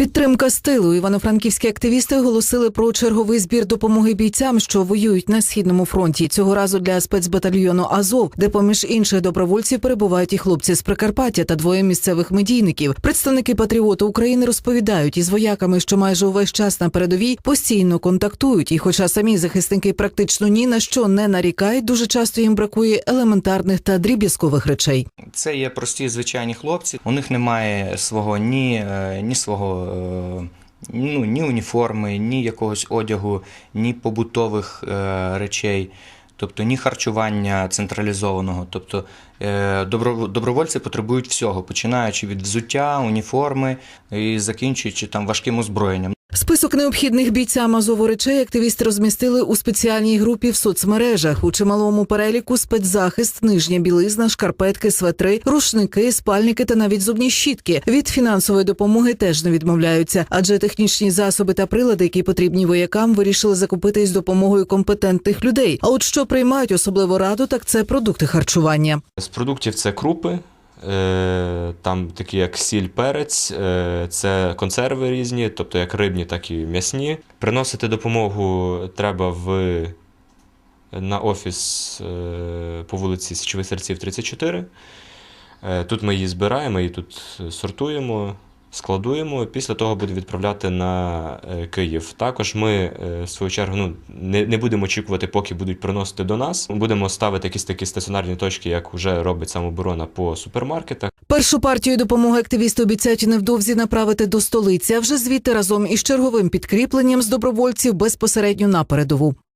Підтримка стилу івано-франківські активісти оголосили про черговий збір допомоги бійцям, що воюють на східному фронті. Цього разу для спецбатальйону Азов, де поміж інших добровольців перебувають і хлопці з Прикарпаття та двоє місцевих медійників. Представники патріоту України розповідають із вояками, що майже увесь час на передовій постійно контактують. І, хоча самі захисники практично ні на що не нарікають, дуже часто їм бракує елементарних та дріб'язкових речей. Це є прості звичайні хлопці. У них немає свого ні, е, ні свого. Е, Ну, ні уніформи, ні якогось одягу, ні побутових е, речей, тобто ні харчування централізованого. Тобто е, добровольці потребують всього, починаючи від взуття, уніформи і закінчуючи там важким озброєнням. Список необхідних бійцям Азову речей активісти розмістили у спеціальній групі в соцмережах. У чималому переліку спецзахист, нижня білизна, шкарпетки, светри, рушники, спальники та навіть зубні щітки. Від фінансової допомоги теж не відмовляються, адже технічні засоби та прилади, які потрібні воякам, вирішили закупити із допомогою компетентних людей. А от що приймають особливо раду, так це продукти харчування. З продуктів це крупи, там такі як сіль, перець, е, це консерви різні, тобто як рибні, так і м'ясні. Приносити допомогу треба в, на офіс е, по вулиці Січових Серців 34. Е, Тут ми її збираємо, її тут сортуємо, складуємо. Після того буде відправляти на е, Київ. Також ми, е, в свою чергу, ну, не, не будемо очікувати, поки будуть приносити до нас. Будемо ставити якісь такі стаціонарні точки, як вже робить самооборона по супермаркетах. Першу партію допомоги активісти обіцяють невдовзі направити до столиці, а вже звідти разом із черговим підкріпленням з добровольців безпосередньо на передову.